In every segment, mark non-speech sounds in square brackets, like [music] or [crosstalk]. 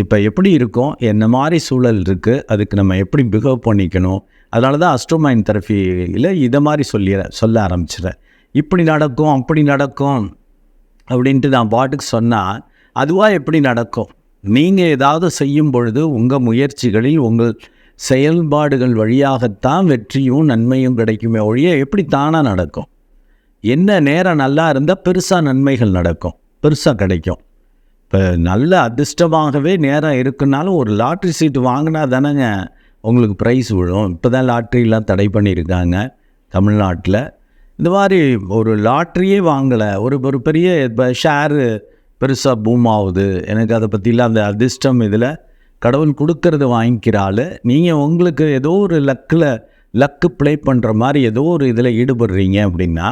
இப்போ எப்படி இருக்கும்? என்ன மாதிரி சூழல் இருக்குது அதுக்கு நம்ம எப்படி பிஹேவ் பண்ணிக்கணும்? அதனால தான் அஸ்ட்ரோமைன் தெரப்பியில் இதை மாதிரி சொல்லி சொல்ல ஆரம்பிச்சிடுறேன் இப்படி நடக்கும் அப்படி நடக்கும் அப்படின்ட்டு நான் பாட்டுக்கு சொன்னால் அதுவாக எப்படி நடக்கும்? நீங்கள் ஏதாவது செய்யும் பொழுது உங்கள் முயற்சிகளில் உங்கள் செயல்பாடுகள் வழியாகத்தான் வெற்றியும் நன்மையும் கிடைக்குமே ஒழிய எப்படி தானாக நடக்கும்? என்ன நேரம் நல்லா இருந்தால் பெருசாக நன்மைகள் நடக்கும். பெருசாக கிடைக்கும். நல்ல அதிர்ஷ்டமாகவே நேரம் இருக்குனாலும் ஒரு லாட்ரி சீட்டு வாங்கினா தானேங்க உங்களுக்கு ப்ரைஸ் விழும். இப்போ தான் லாட்ரிலாம் தடை பண்ணியிருக்காங்க தமிழ்நாட்டில். இந்த மாதிரி ஒரு லாட்ரியே வாங்கலை. ஒரு ஒரு பெரிய இப்போ ஷேரு பெருசாக பூம் ஆகுது. எனக்கு அதை பற்றிலாம் அந்த அதிர்ஷ்டம் இதில். கடவுள் கொடுக்கறது வாங்கிக்கிறாள் நீங்கள் உங்களுக்கு ஏதோ ஒரு லக்கில் லக்கு ப்ளே பண்ணுற மாதிரி ஏதோ ஒரு இதில் ஈடுபடுறீங்க அப்படின்னா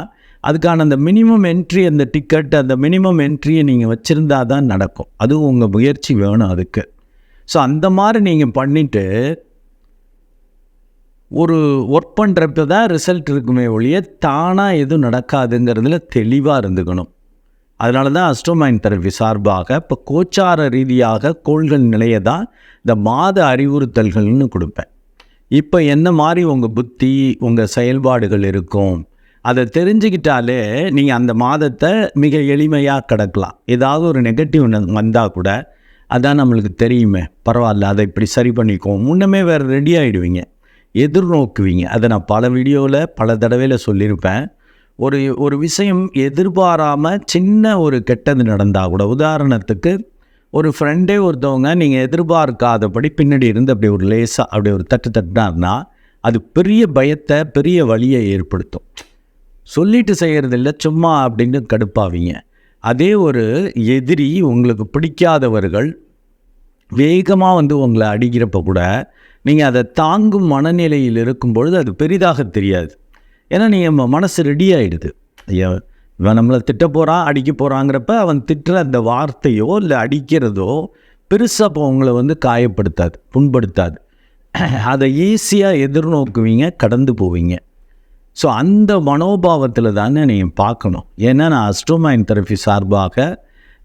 அதுக்கான அந்த மினிமம் என்ட்ரி அந்த டிக்கெட் அந்த மினிமம் என்ட்ரியை நீங்கள் வச்சுருந்தா தான் நடக்கும். அதுவும் உங்கள் முயற்சி வேணும் அதுக்கு. ஸோ அந்த மாதிரி நீங்கள் பண்ணிவிட்டு ஒரு ஒர்க் பண்ணுறப்ப தான் ரிசல்ட் இருக்குமே ஒழிய தானாக எதுவும் நடக்காதுங்கிறதுல தெளிவாக இருந்துக்கணும். அதனால தான் அஸ்ட்ரோமைன் தெரப்பி சார்பாக இப்போ கோச்சார ரீதியாக கோள்கள் நிலையை தான் இந்த மாத அறிவுறுத்தல்கள்னு கொடுப்பேன். இப்போ என்ன மாதிரி உங்கள் புத்தி உங்கள் செயல்பாடுகள் இருக்கும்? அதை தெரிஞ்சுக்கிட்டாலே நீங்கள் அந்த மாதத்தை மிக எளிமையாக கிடக்கலாம். ஏதாவது ஒரு நெகட்டிவ் வந்தால் கூட அதான் நம்மளுக்கு தெரியுமே. பரவாயில்ல அதை இப்படி சரி பண்ணிக்குவோம். முன்னமே வேறு ரெடி ஆகிடுவீங்க எதிர்நோக்குவீங்க. அதை நான் பல வீடியோவில் பல தடவையில் சொல்லியிருப்பேன். ஒரு ஒரு விஷயம் எதிர்பாராமல் சின்ன ஒரு கெட்டது நடந்தால் கூட உதாரணத்துக்கு ஒரு ஃப்ரெண்டே ஒருத்தவங்க நீங்கள் எதிர்பார்க்காதபடி பின்னாடி இருந்து அப்படி ஒரு லேசாக அப்படி ஒரு தட்டு தட்டினார்னா அது பெரிய பயத்தை பெரிய வழியை ஏற்படுத்தும். சொல்லிட்டு செய்கிறதில்ல சும்மா அப்படின்னு கடுப்பாவீங்க. அதே ஒரு எதிரி உங்களுக்கு பிடிக்காதவர்கள் வேகமாக வந்து உங்களை அடிக்கிறப்ப கூட நீங்கள் அதை தாங்கும் மனநிலையில் இருக்கும் பொழுது அது பெரிதாக தெரியாது. ஏன்னா நீங்கள் மனசு ரெடி ஆகிடுது இவன் நம்மளை திட்ட போகிறான் அடிக்க போகிறாங்கிறப்ப அவன் திட்டுற அந்த வார்த்தையோ இல்லை அடிக்கிறதோ பெருசாக இப்போ உங்களை வந்து காயப்படுத்தாது புண்படுத்தாது. [clears throat] அதை ஈஸியாக எதிர்நோக்குவீங்க கடந்து போவீங்க. ஸோ அந்த மனோபாவத்தில் தானே நீங்கள் பார்க்கணும். ஏன்னா நான் அஸ்ட்ரோமைன் தெரப்பி சார்பாக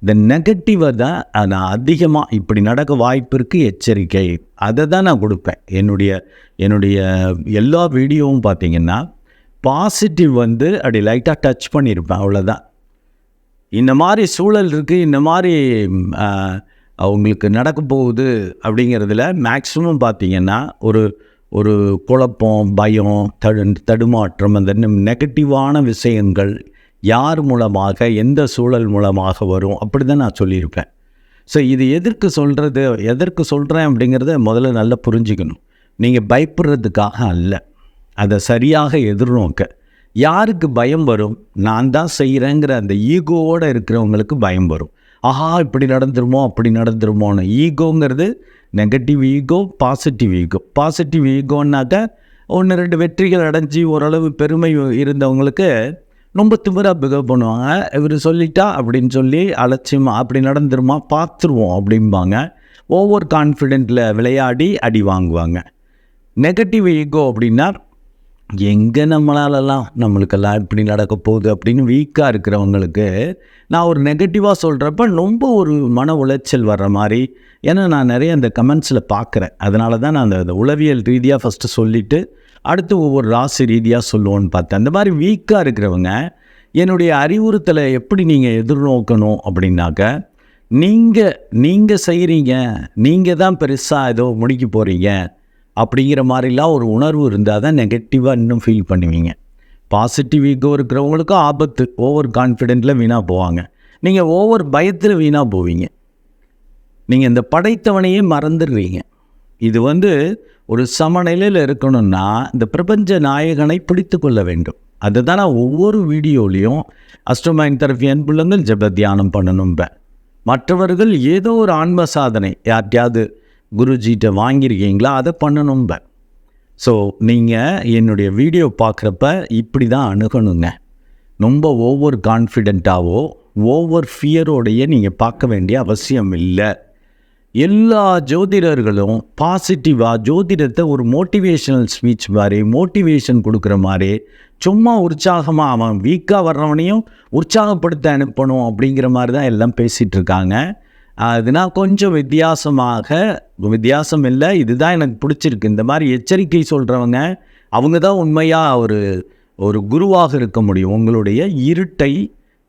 இந்த நெகட்டிவை தான் நான் அதிகமாக இப்படி நடக்க வாய்ப்பு இருக்குது எச்சரிக்கை. அதை தான் நான் கொடுப்பேன். என்னுடைய என்னுடைய எல்லா வீடியோவும் பார்த்திங்கன்னா பாசிட்டிவ் வந்து அப்படி லைட்டாக டச் பண்ணியிருப்பேன் அவ்வளோதான் இந்த மாதிரி சூழல் இருக்குது இந்த மாதிரி அவங்களுக்கு நடக்க போகுது அப்படிங்கிறதுல மேக்ஸிமம் பார்த்திங்கன்னா ஒரு ஒரு குழப்பம் பயம் தடு தடுமாற்றம் அந்த நெகட்டிவான விஷயங்கள் யார் மூலமாக எந்த சூழல் மூலமாக வரும்? அப்படி தான் நான் சொல்லியிருப்பேன். ஸோ இது எதற்கு சொல்கிறது எதற்கு சொல்கிறேன் அப்படிங்கிறத முதல்ல நல்லா புரிஞ்சுக்கணும். நீங்கள் பயப்படுறதுக்காக அல்ல. அதை சரியாக எதிர்நோக்க. யாருக்கு பயம் வரும்? நான் தான் செய்கிறேங்கிற அந்த ஈகோவோடு இருக்கிறவங்களுக்கு பயம் வரும். ஆஹா இப்படி நடந்துருமோ அப்படி நடந்துருமோன்னு. ஈகோங்கிறது negative ego positive ego positive ஈகோன்னாக்க ஒன்று ரெண்டு வெற்றிகள் அடைஞ்சி ஓரளவு பெருமை இருந்தவங்களுக்கு ரொம்ப திமிராக பிகவ் பண்ணுவாங்க. இவர் சொல்லிட்டா அப்படின்னு சொல்லி அலட்சியமாக அப்படி நடந்துருமா பார்த்துருவோம் அப்படிம்பாங்க. ஓவர் கான்ஃபிடென்ட்டில் விளையாடி அடி வாங்குவாங்க. நெகட்டிவ் ஈகோ அப்படின்னா எங்கே நம்மளாலலாம் நம்மளுக்கெல்லாம் இப்படி நடக்க போகுது அப்படின்னு வீக்காக இருக்கிறவங்களுக்கு நான் ஒரு நெகட்டிவாக சொல்கிறப்ப ரொம்ப ஒரு மன உளைச்சல் வர்ற மாதிரி. ஏன்னா நான் நிறைய அந்த கமெண்ட்ஸில் பார்க்குறேன். அதனால தான் நான் அந்த அந்த உளவியல் ரீதியாக ஃபஸ்ட்டு சொல்லிவிட்டு அடுத்து ஒவ்வொரு ராசி ரீதியாக சொல்லுவோன்னு பார்த்தேன். அந்த மாதிரி வீக்காக இருக்கிறவங்க என்னுடைய அறிவுறுத்தலை எப்படி நீங்கள் எதிர்நோக்கணும் அப்படின்னாக்க நீங்கள் நீங்கள் செய்கிறீங்க நீங்கள் தான் பெருசாக ஏதோ முடிக்க போகிறீங்க அப்படிங்கிற மாதிரிலாம் ஒரு உணர்வு இருந்தால் தான் நெகட்டிவாக இன்னும் ஃபீல் பண்ணுவீங்க. பாசிட்டிவ் ஈகோ இருக்கிறவங்களுக்கும் ஆபத்து ஓவர் கான்ஃபிடென்ட்டில் வீணாக போவாங்க. நீங்கள் ஓவர் பயத்தில் வீணாக போவீங்க. நீங்கள் இந்த படைத்தவனையே மறந்துடுவீங்க இது வந்து ஒரு சமநிலையில் இருக்கணும்னா இந்த பிரபஞ்ச நாயகனை பிடித்து கொள்ள வேண்டும். அதுதான் நான் ஒவ்வொரு வீடியோலையும் அஸ்ட்ரோமைன் தெரப்பி அன்புள்ளங்கள் ஜெப தியானம் பண்ணணும்பேன் மற்றவர்கள் ஏதோ ஒரு ஆன்ம சாதனை யார்ட்டையாவது குருஜிகிட்ட வாங்கியிருக்கீங்களா? அதை பண்ணணும்ப. ஸோ நீங்கள் என்னுடைய வீடியோ பார்க்குறப்ப இப்படி தான் அணுகணுங்க. ரொம்ப ஓவர் கான்ஃபிடெண்ட்டாகவோ ஓவர் ஃபியரோடைய நீங்கள் பார்க்க வேண்டிய அவசியம் இல்லை. எல்லா ஜோதிடர்களும் பாசிட்டிவாக ஜோதிடத்தை ஒரு மோட்டிவேஷனல் ஸ்பீச் மாதிரி மோட்டிவேஷன் கொடுக்குற மாதிரி சும்மா உற்சாகமாக அவன் வீக்காக வர்றவனையும் உற்சாகப்படுத்த அனுப்பணும் அப்படிங்கிற மாதிரி தான் எல்லாம் பேசிகிட்டு இருக்காங்க. அதுனா கொஞ்சம் வித்தியாசமாக வித்தியாசம் இல்லை இதுதான் எனக்கு பிடிச்சிருக்கு. இந்த மாதிரி எச்சரிக்கை சொல்கிறவங்க அவங்க தான் உண்மையாக ஒரு ஒரு குருவாக இருக்க முடியும். உங்களுடைய இருட்டை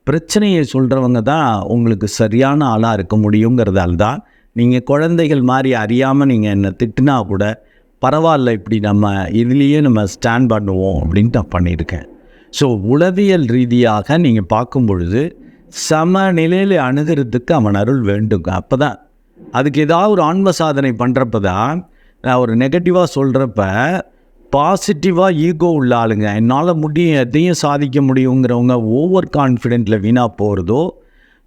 பிரச்சனையை சொல்கிறவங்க தான் உங்களுக்கு சரியான ஆளாக இருக்க முடியுங்கிறதால தான் நீங்கள் குழந்தைகள் மாதிரி அறியாமல் நீங்கள் என்னை திட்டினா கூட பரவாயில்ல இப்படி நம்ம இதுலேயே நம்ம ஸ்டாண்ட் பண்ணுவோம் அப்படின்ட்டு நான் பண்ணியிருக்கேன். ஸோ உளவியல் ரீதியாக நீங்கள் பார்க்கும் பொழுது சமநிலையில் அணுகிறதுக்கு அவன் அருள் வேண்டுங்க அப்போ தான் அதுக்கு ஏதாவது ஒரு ஆன்ம சாதனை பண்ணுறப்ப தான் நான் ஒரு நெகட்டிவாக சொல்கிறப்ப பாசிட்டிவாக ஈகோ உள்ள ஆளுங்க என்னால் முடியும் எதையும் சாதிக்க முடியுங்கிறவங்க ஓவர் கான்ஃபிடென்ட்டில் வீணாக போகிறதோ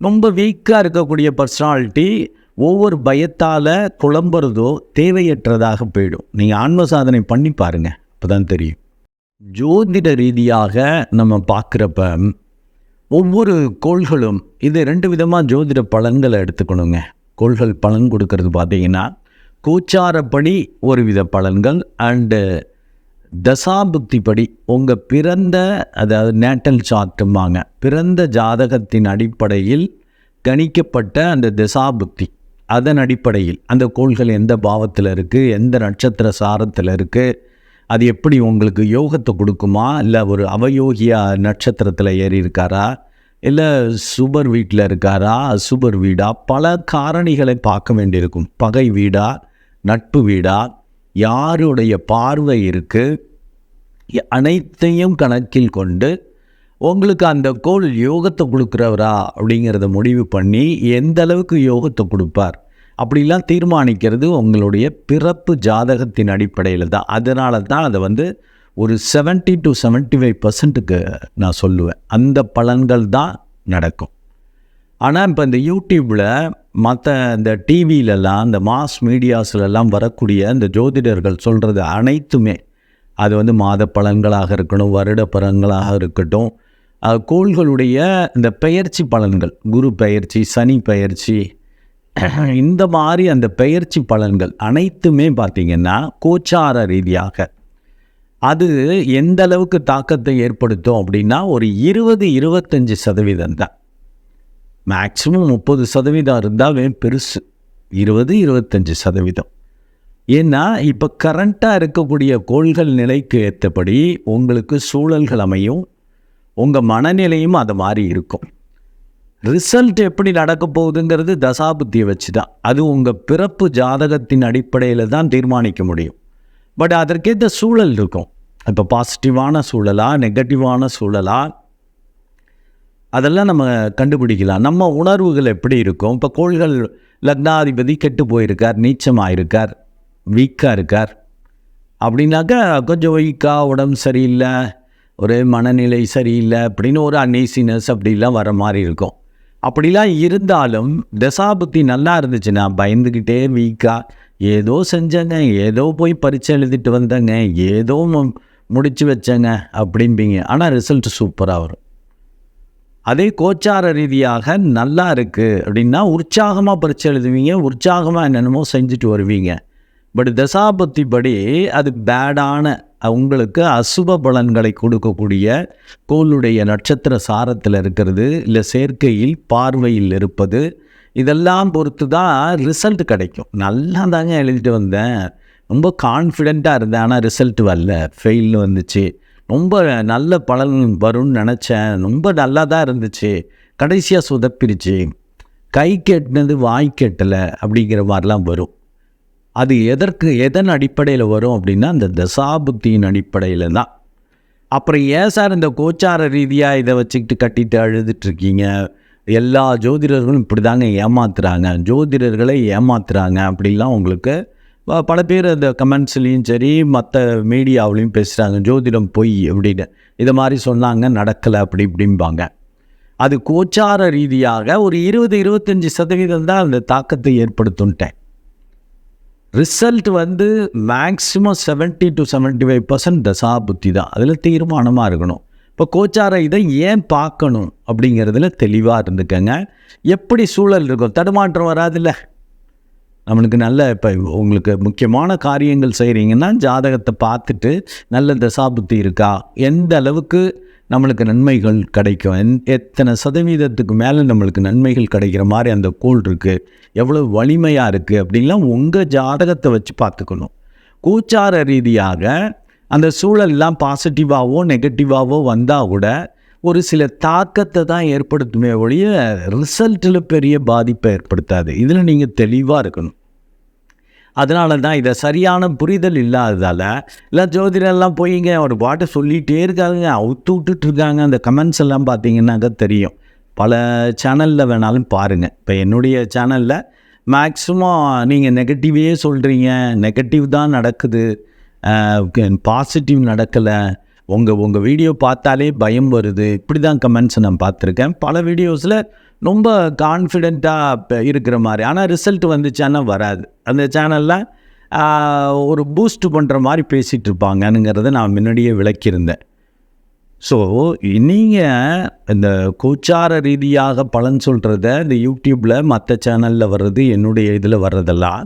ரொம்ப வீக்காக இருக்கக்கூடிய பர்சனாலிட்டி ஒவ்வொரு பயத்தால் குழம்புறதோ தேவையற்றதாக போயிடும். நீங்கள் ஆன்ம சாதனை பண்ணி பாருங்கள் அப்போ தான் தெரியும். ஜோதிட ரீதியாக நம்ம பார்க்குறப்ப ஒவ்வொரு கோள்களும் இது ரெண்டு விதமாக ஜோதிட பலன்களை எடுத்துக்கணுங்க. கோள்கள் பலன் கொடுக்கறது பார்த்தீங்கன்னா கூச்சாரப்படி ஒரு வித பலன்கள் அண்டு தசாபுக்திப்படி உங்கள் பிறந்த அதாவது நேட்டல் சார்ட்டும்பாங்க பிறந்த ஜாதகத்தின் அடிப்படையில் கணிக்கப்பட்ட அந்த தசாபுக்தி. அதன் அடிப்படையில் அந்த கோள்கள் எந்த பாவத்தில் இருக்குது எந்த நட்சத்திர சாரத்தில் இருக்குது அது எப்படி உங்களுக்கு யோகத்தை கொடுக்குமா இல்லை ஒரு அவயோகியா நட்சத்திரத்தில் ஏறி இருக்காரா இல்லை சுபர் வீட்டில் இருக்காரா? சூப்பர் வீடா? பல காரணிகளை பார்க்க வேண்டியிருக்கும். பகை வீடா? நட்பு வீடா? யாருடைய பார்வை இருக்குது அனைத்தையும் கணக்கில் கொண்டு உங்களுக்கு அந்த கோள் யோகத்தை கொடுக்குறவரா? அப்படிங்கிறத முடிவு பண்ணி எந்த அளவுக்கு யோகத்தை கொடுப்பார்? அப்படிலாம் தீர்மானிக்கிறது உங்களுடைய பிறப்பு ஜாதகத்தின் அடிப்படையில் தான். அதனால தான் அதை வந்து ஒரு செவன்ட்டி டு செவன்ட்டி ஃபைவ் பர்சன்ட்டுக்கு நான் சொல்லுவேன். அந்த பலன்கள் தான் நடக்கும். ஆனால் இப்போ இந்த யூடியூப்பில் மற்ற இந்த டிவியிலலாம் இந்த மாஸ் மீடியாஸ்லலாம் வரக்கூடிய இந்த ஜோதிடர்கள் சொல்கிறது அனைத்துமே அது வந்து மாத பலன்களாக இருக்கணும் வருட பலன்களாக இருக்கட்டும். கோள்களுடைய இந்த பெயர்ச்சி பலன்கள் குரு பெயர்ச்சி சனி பெயர்ச்சி இந்த மாதிரி அந்த பெயர்ச்சி பலன்கள் அனைத்துமே பார்த்திங்கன்னா கோச்சார ரீதியாக அது எந்த அளவுக்கு தாக்கத்தை ஏற்படுத்தும் அப்படின்னா ஒரு இருபது இருபத்தஞ்சி சதவீதம் தான். மேக்ஸிமம் முப்பது சதவீதம் இருந்தாவே பெருசு. இருபது இருபத்தஞ்சி சதவீதம். ஏன்னா இப்போ கரண்ட்டாக இருக்கக்கூடிய கோள்கள் நிலைக்கு ஏற்றபடி உங்களுக்கு சூழல்கள் அமையும். உங்கள் மனநிலையும் அது மாதிரி இருக்கும். ரிசல்ட் எப்படி நடக்க போகுதுங்கிறது தசாபுத்தியை வச்சு தான். அது உங்கள் பிறப்பு ஜாதகத்தின் அடிப்படையில் தான் தீர்மானிக்க முடியும். பட் அதற்கேற்ற சூழல் இருக்கும். இப்போ பாசிட்டிவான சூழலா நெகட்டிவான சூழலா அதெல்லாம் நம்ம கண்டுபிடிக்கலாம். நம்ம உணர்வுகள் எப்படி இருக்கும்? இப்போ கோள்கள் லக்னாதிபதி கெட்டு போயிருக்கார் நீச்சமாக இருக்கார் வீக்காக இருக்கார். அப்படின்னாக்கா கொஞ்சம் வீக்காக உடம்பு சரியில்லை ஒரே மனநிலை சரியில்லை அப்படின்னு ஒரு அன்னீசினஸ் அப்படிலாம் வர மாதிரி இருக்கும். அப்படிலாம் இருந்தாலும் தசாபுத்தி நல்லா இருந்துச்சுன்னா பயந்துக்கிட்டே வீக்காக ஏதோ செஞ்சேங்க ஏதோ போய் பரீட்சை எழுதிட்டு வந்தேங்க ஏதோ முடித்து முடிச்சு வச்சேங்க அப்படிம்பீங்க. ஆனால் ரிசல்ட் சூப்பராக வரும். அதே கோச்சார ரீதியாக நல்லா இருக்குது அப்படின்னா உற்சாகமாக பரீட்சை எழுதுவீங்க உற்சாகமாக என்னென்னமோ செஞ்சுட்டு வருவீங்க. பட் தசாபத்தி படி அது பேடான உங்களுக்கு அசுப பலன்களை கொடுக்கக்கூடிய கோளுடைய நட்சத்திர சாரத்தில் இருக்கிறது இல்லை சேர்க்கையில் பார்வையில் இருப்பது இதெல்லாம் பொறுத்து தான் ரிசல்ட் கிடைக்கும். நல்லா தாங்க எழுதிட்டு வந்தேன். ரொம்ப கான்ஃபிடெண்ட்டாக இருந்தேன் ஆனால் ரிசல்ட் வரல. ஃபெயில்னு வந்துச்சு. ரொம்ப நல்ல பலன் வரும்னு நினச்சேன். ரொம்ப நல்லா தான் இருந்துச்சு. கடைசியாக சொதப்பிருச்சு. கை கெட்டினது வாய் கெட்டலை அப்படிங்கிற மாதிரிலாம் வரும். அது எதற்கு எதன் அடிப்படையில் வரும் அப்படின்னா அந்த தசாபுத்தியின் அடிப்படையில் தான். அப்புறம் ஏன் சார் இந்த கோச்சார ரீதியாக இதை வச்சுக்கிட்டு கட்டிட்டு அழுதுட்ருக்கீங்க எல்லா ஜோதிடர்களும் இப்படி தாங்க ஏமாத்துறாங்க. ஜோதிடர்களை ஏமாத்துறாங்க அப்படிலாம் உங்களுக்கு பல பேர் அந்த கமெண்ட்ஸ்லேயும் சரி மற்ற மீடியாவிலையும் பேசுகிறாங்க ஜோதிடம் பொய் அப்படின்னு. இதை மாதிரி சொன்னாங்க நடக்கலை அப்படி இப்படிம்பாங்க. அது கோச்சார ரீதியாக ஒரு இருபது இருபத்தஞ்சி சதவீதம் தான் அந்த தாக்கத்தை ஏற்படுத்துன்ட்டேன். ரிசல்ட் வந்து மேக்ஸிமம் 70 டு 75% ஃபைவ் பர்சன்ட் தசா புத்தி தான். அதில் தீர்மானமாக இருக்கணும். இப்போ கோச்சார இதை ஏன் பார்க்கணும் அப்படிங்கிறதுல தெளிவாக இருந்துக்கங்க. எப்படி சூழல் இருக்கும் தடுமாற்றம் வராதுல்ல. நம்மளுக்கு நல்ல இப்போ உங்களுக்கு முக்கியமான காரியங்கள் செய்கிறீங்கன்னா ஜாதகத்தை பார்த்துட்டு நல்ல தசாபுத்தி இருக்கா? எந்த அளவுக்கு நம்மளுக்கு நன்மைகள் கிடைக்கும்? எந் எத்தனை சதவீதத்துக்கு மேலே நம்மளுக்கு நன்மைகள் கிடைக்கிற மாதிரி அந்த கோள் இருக்குது எவ்வளோ வலிமையாக இருக்குது அப்படின்லாம் உங்கள் ஜாதகத்தை வச்சு பார்த்துக்கணும். கூச்சார ரீதியாக அந்த சூழல்லாம் பாசிட்டிவாகவோ நெகட்டிவாகவோ வந்தால் கூட ஒரு சில தாக்கத்தை தான் ஏற்படுத்துமே ஒழிய ரிசல்ட்டில் பெரிய பாதிப்பை ஏற்படுத்தாது. இதில் நீங்கள் தெளிவாக இருக்கணும். அதனால தான் இதை சரியான புரிதல் இல்லாததால் இல்லை ஜோதிடெல்லாம் போயிங்க ஒரு பாட்டை சொல்லிகிட்டே இருக்காங்க அவுத்து விட்டுட்டு இருக்காங்க. அந்த கமெண்ட்ஸ் எல்லாம் பார்த்தீங்கன்னாக்கா தெரியும். பல சேனலில் வேணாலும் பாருங்கள் இப்போ என்னுடைய சேனலில் மேக்ஸிமம் நீங்கள் நெகட்டிவே சொல்கிறீங்க நெகட்டிவ் தான் நடக்குது. பாசிட்டிவ் நடக்கலை. உங்கள் உங்கள் வீடியோ பார்த்தாலே பயம் வருது. இப்படி தான் கமெண்ட்ஸ் நான் பார்த்துருக்கேன். பல வீடியோஸில் ரொம்ப கான்ஃபிடெண்ட்டாக இருக்கிற மாதிரி. ஆனால் ரிசல்ட் வந்துச்சான்னா வராது. அந்த சேனலில் ஒரு பூஸ்ட் பண்ணுற மாதிரி பேசிகிட்டு இருப்பாங்கனுங்கிறத நான் முன்னாடியே விளக்கியிருந்தேன். ஸோ நீங்கள் இந்த கோச்சார ரீதியாக பலன் சொல்கிறத இந்த யூடியூப்பில் மற்ற சேனலில் வர்றது என்னுடைய இதில் வர்றதெல்லாம்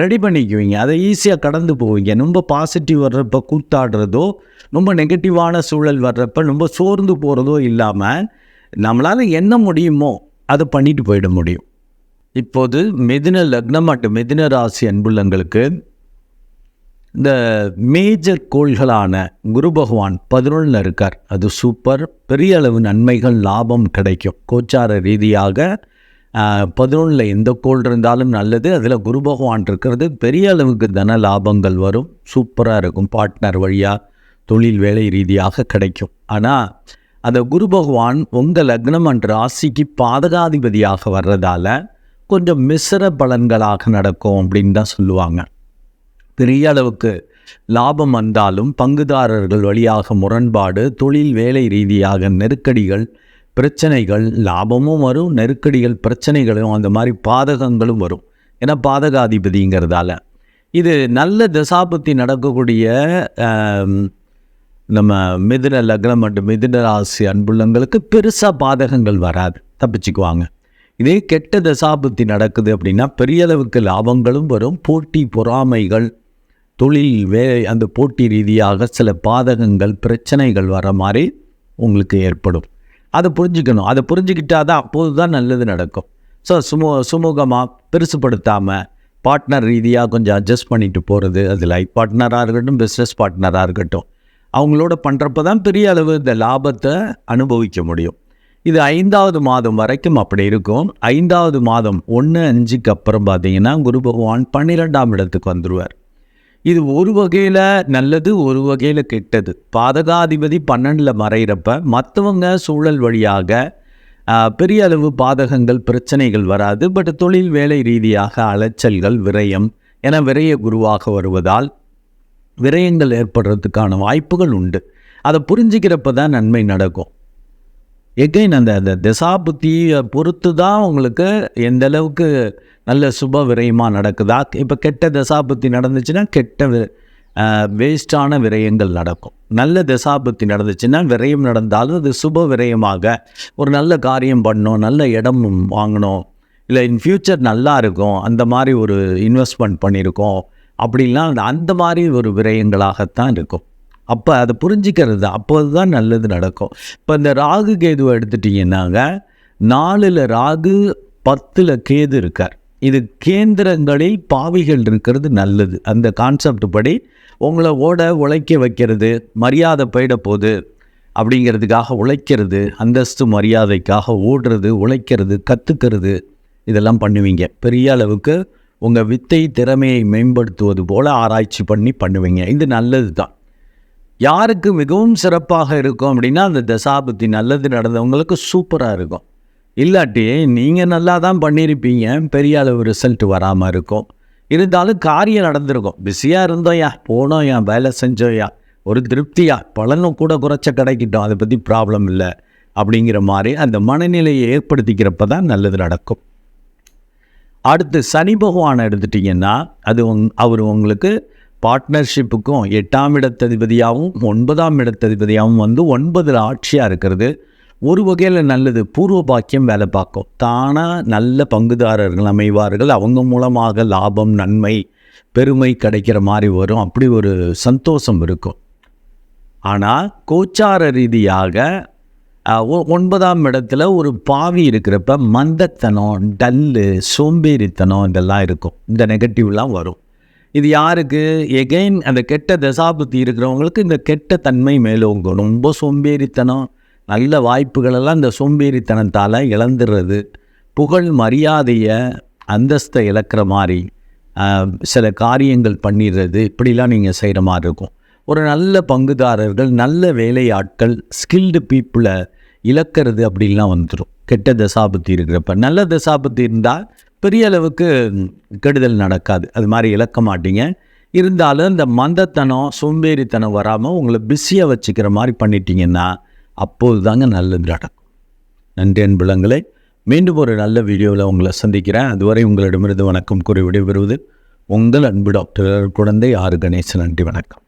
ரெடி பண்ணிக்குவீங்க. அதை ஈஸியாக கடந்து போவீங்க. ரொம்ப பாசிட்டிவ் வர்றப்போ கூத்தாடுறதோ ரொம்ப நெகட்டிவான சூழல் வர்றப்ப ரொம்ப சோர்ந்து போகிறதோ இல்லாமல் நம்மளால் என்ன முடியுமோ அதை பண்ணிட்டு போயிட முடியும். இப்போது மெதின லக்னம் மற்றும் மிதுன ராசி அன்புள்ளங்களுக்கு இந்த மேஜர் கோள்களான குரு பகவான் பதினொன்றில் இருக்கார். அது சூப்பர் பெரிய அளவு நன்மைகள் லாபம் கிடைக்கும். கோச்சார ரீதியாக பதினொன்றில் எந்த கோள் இருந்தாலும் நல்லது. அதில் குரு பகவான் இருக்கிறது. பெரிய அளவுக்கு தன லாபங்கள் வரும். சூப்பராக இருக்கும். பார்ட்னர் வழியாக தொழில் வேலை ரீதியாக கிடைக்கும். ஆனால் அந்த குரு பகவான் உங்கள் லக்னம் என்ற ராசிக்கு பாதகாதிபதியாக வர்றதால கொஞ்சம் மிசிர பலன்களாக நடக்கும் அப்படின்னு தான் சொல்லுவாங்க. பெரிய அளவுக்கு லாபம் வந்தாலும் பங்குதாரர்கள் வழியாக முரண்பாடு தொழில் வேலை ரீதியாக நெருக்கடிகள் பிரச்சனைகள் லாபமும் வரும் நெருக்கடிகள் பிரச்சனைகளும் அந்த மாதிரி பாதகங்களும் வரும். ஏன்னா பாதகாதிபதிங்கிறதால. இது நல்ல தசாபத்தி நடக்கக்கூடிய நம்ம மிதுன லக்னம் மற்றும் மிதுன ராசி அன்புள்ளங்களுக்கு பெருசாக பாதகங்கள் வராது. தப்பிச்சுக்குவாங்க. இதே கெட்ட தசாபத்தி நடக்குது அப்படின்னா பெரிய அளவுக்கு லாபங்களும் வரும். போட்டி பொறாமைகள் தொழில் வே அந்த போட்டி ரீதியாக சில பாதகங்கள் பிரச்சனைகள் வர மாதிரி உங்களுக்கு ஏற்படும். அதை புரிஞ்சுக்கணும். அதை புரிஞ்சுக்கிட்டால் தான் அப்போது தான் நல்லது நடக்கும். ஸோ சுமு சுமூகமாக பெருசுப்படுத்தாமல் பார்ட்னர் ரீதியாக கொஞ்சம் அட்ஜஸ்ட் பண்ணிட்டு போகிறது அது லைஃப் பார்ட்னராக இருக்கட்டும் பிஸ்னஸ் பார்ட்னராக இருக்கட்டும். அவங்களோட பண்ணுறப்ப தான் பெரிய அளவு இந்த லாபத்தை அனுபவிக்க முடியும். இது ஐந்தாவது மாதம் வரைக்கும் அப்படி இருக்கும். ஐந்தாவது மாதம் ஒன்று அஞ்சுக்கு அப்புறம் பார்த்தீங்கன்னா குரு பகவான் பன்னிரெண்டாம் இடத்துக்கு வந்துடுவார் இது ஒரு வகையில் நல்லது ஒரு வகையில் கெட்டது. பாதகாதிபதி பன்னெண்டில் மறைகிறப்ப மற்றவங்க சூழல் வழியாக பெரிய அளவு பாதகங்கள் பிரச்சனைகள் வராது. பட் தொழில் வேலை ரீதியாக அலைச்சல்கள் விரயம் என விரய குருவாக வருவதால் விரயங்கள் ஏற்படுறதுக்கான வாய்ப்புகள் உண்டு. அதை புரிஞ்சுக்கிறப்ப தான் நன்மை நடக்கும். எகைன் அந்த அந்த திசாபுத்தியை பொறுத்து தான் உங்களுக்கு எந்த அளவுக்கு நல்ல சுப விரயமாக நடக்குதா? இப்போ கெட்ட தசாபுத்தி நடந்துச்சுன்னா கெட்ட வேஸ்டான விரயங்கள் நடக்கும். நல்ல தசாபுத்தி நடந்துச்சுன்னா விரயம் நடந்தாலும் அது சுப விரயமாக. ஒரு நல்ல காரியம் பண்ணோம் நல்ல இடம் வாங்கணும் இல்லை இன் ஃப்யூச்சர் நல்லா இருக்கும் அந்த மாதிரி ஒரு இன்வெஸ்ட்மெண்ட் பண்ணியிருக்கோம் அப்படின்லாம் அந்த மாதிரி ஒரு விரயங்களாகத்தான் இருக்கும். அப்போ அதை புரிஞ்சுக்கிறது அப்போது தான் நல்லது நடக்கும். இப்போ இந்த ராகு கேதுவை எடுத்துட்டிங்கன்னாங்க நாலில் ராகு பத்தில் கேது இருக்கார். இது கேந்திரங்களில் பாவிகள் இருக்கிறது நல்லது. அந்த கான்செப்ட் படி உங்களை ஓட உழைக்க வைக்கிறது மரியாதை போயிட போகுது அப்படிங்கிறதுக்காக உழைக்கிறது அந்தஸ்து மரியாதைக்காக ஓடுறது உழைக்கிறது கற்றுக்கிறது இதெல்லாம் பண்ணுவீங்க. பெரிய அளவுக்கு உங்கள் வித்தை திறமையை மேம்படுத்துவது போல் ஆராய்ச்சி பண்ணி பண்ணுவீங்க. இது நல்லது தான் யாருக்கு மிகவும் சிறப்பாக இருக்கும் அப்படின்னா அந்த தசாபுத்தி நல்லது நடந்தவங்களுக்கு சூப்பராக இருக்கும். இல்லாட்டி நீங்கள் நல்லா தான் பண்ணியிருப்பீங்க பெரிய அளவு ரிசல்ட் வராமல் இருக்கும். இருந்தாலும் காரியம் நடந்திருக்கும். பிஸியாக இருந்தோயா போனோயா வேலை செஞ்சோயா ஒரு திருப்தியா பலனும் கூட குறைச்ச கிடைக்கிட்டோம் அதை பற்றி ப்ராப்ளம் இல்லை அப்படிங்கிற மாதிரி அந்த மனநிலையை ஏற்படுத்திக்கிறப்ப தான் நல்லது நடக்கும். அடுத்து சனி பகவானை எடுத்துட்டிங்கன்னா அது உங் அவர் உங்களுக்கு பார்ட்னர்ஷிப்புக்கும் எட்டாம் இடத்ததிபதியாகவும் ஒன்பதாம் இடத்ததிபதியாகவும் வந்து ஒன்பதில் ஆட்சியாக இருக்கிறது. ஒரு வகையில் நல்லது பூர்வ பாக்கியம் வேலை பார்க்கும். தானாக நல்ல பங்குதாரர்கள் அமைவார்கள். அவங்க மூலமாக லாபம் நன்மை பெருமை கிடைக்கிற மாதிரி வரும். அப்படி ஒரு சந்தோஷம் இருக்கும். ஆனால் கோச்சார ரீதியாக ஒ- ஒன்பதாம் இடத்துல ஒரு பாவி இருக்கிறப்ப மந்தத்தனம் டல்லு சோம்பேறித்தனம் இதெல்லாம் இருக்கும். இந்த நெகட்டிவ்லாம் வரும். இது யாருக்கு? எகைன் அந்த கெட்ட தசாபுத்தி இருக்கிறவங்களுக்கு இந்த கெட்ட தன்மை மேலோங்கும் ரொம்ப சோம்பேறித்தனம். நல்ல வாய்ப்புகளெல்லாம் இந்த சோம்பேறித்தனத்தால் இழந்துடுறது. புகழ் மரியாதையை அந்தஸ்தை இழக்கிற மாதிரி சில காரியங்கள் பண்ணிடுறது. இப்படிலாம் நீங்கள் செய்கிற மாதிரி இருக்கும். ஒரு நல்ல பங்குதாரர்கள் நல்ல வேலையாட்கள் ஸ்கில்டு பீப்புளை இழக்கிறது அப்படின்லாம் வந்துடும். கெட்ட தசாபத்தி இருக்கிறப்ப. நல்ல தசாபத்தி இருந்தால் பெரிய அளவுக்கு கெடுதல் நடக்காது. அது மாதிரி இழக்க மாட்டீங்க. இருந்தாலும் இந்த மந்தத்தனம் சோம்பேறித்தனம் வராமல் உங்களை பிஸியாக வச்சுக்கிற மாதிரி பண்ணிட்டீங்கன்னா அப்போது தாங்க நல்லது நடக்கும். நன்றி அன்புலங்களை மீண்டும் ஒரு நல்ல வீடியோவில் உங்களை சந்திக்கிறேன். அதுவரை உங்களிடமிருந்து வணக்கம் கூறி விடைபெறுவது உங்கள் அன்பு டாக்டர் குழந்தை ஆறு கணேசன். நன்றி வணக்கம்.